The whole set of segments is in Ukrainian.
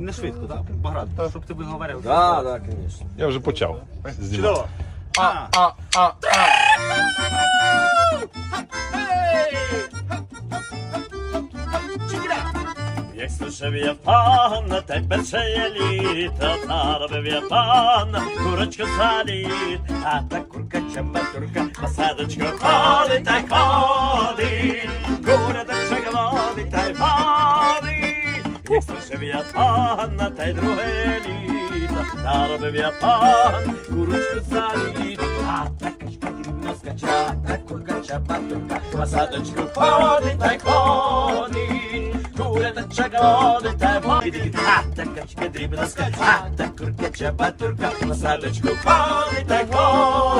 не швидко, так? Баграт, щоб ти виговорив. Да, да, конечно. Я вже почав. Чудово. А, А, а, а. Як слушав я пана, та й перше літо, заробив я пана, курочку саліт, а та курка чабатурка, на садочку ходить та й ходить, Як пана, та й друге літо, заробив я пан, курочку саліт, а та качка дрібно скача, та курка чабатурка, на садочку ходить та й ходить. Кура та чаголовить та й ходить, а та качка дрібно скача, та курка чабатурка, на садочку ходить та й ходить.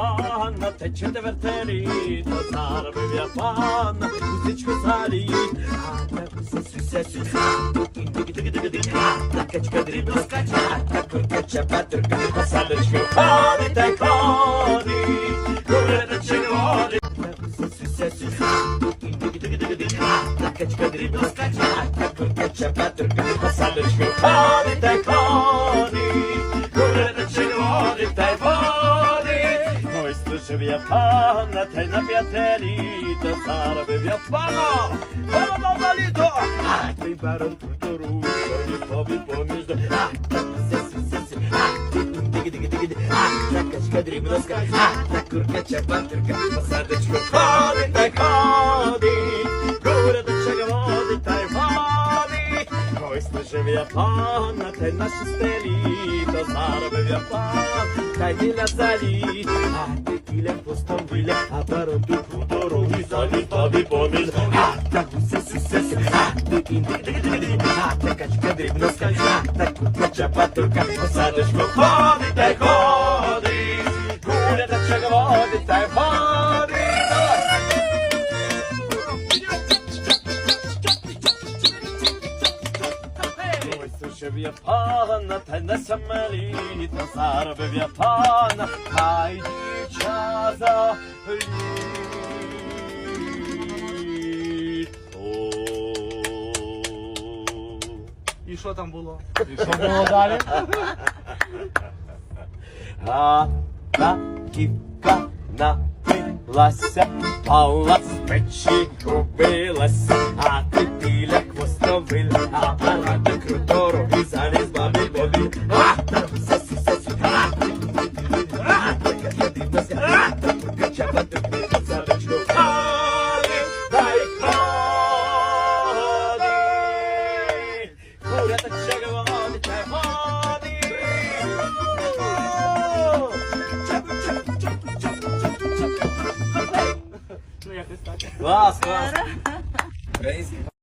Слушав я пана, те четверте літо, заробив я пана, кусичку заліт, а та куся суся суся, тики-тики-тики-тики, а та качка дрібна скача, а та курка чапатурка, на садочку ходить та й ходить, кури та червоний, а та куся суся суся, тики-тики-тики-тики, а та качка дрібна скача, а та курка чапатурка, на садочку ходить та й ходить, служив я пана, та й на п'яте літо заробив я пана, пана на літо, а ти барон крутору, що ні побі поміж до, а та все, все, все, а ти диги, диги, диги, а та качка дрібноска, а та курка чапатурка, по садочку ходить та й ходить, кура до та та та й біля залі, а ти кіля постом біля, а барон тут у дорогу залі тобі поміж, а та гуся суся сю, а ти кінди, диги, диги, диги, а та качка дрібно скаче, а та курка чапатурка, по садочку ходить та й ходить, куля та чого та й ходить. Ой, я пана, та й на саме літо заробив я пана, хай дівчата літо. І що там було? І що було далі? А та ківка напилася, палац печі купилася, а ти біля хвостовиль, а парада крутору і заліз бабі бобі. Куря так чого водить, та й ходить. Ну якось так. Клас, клас. Український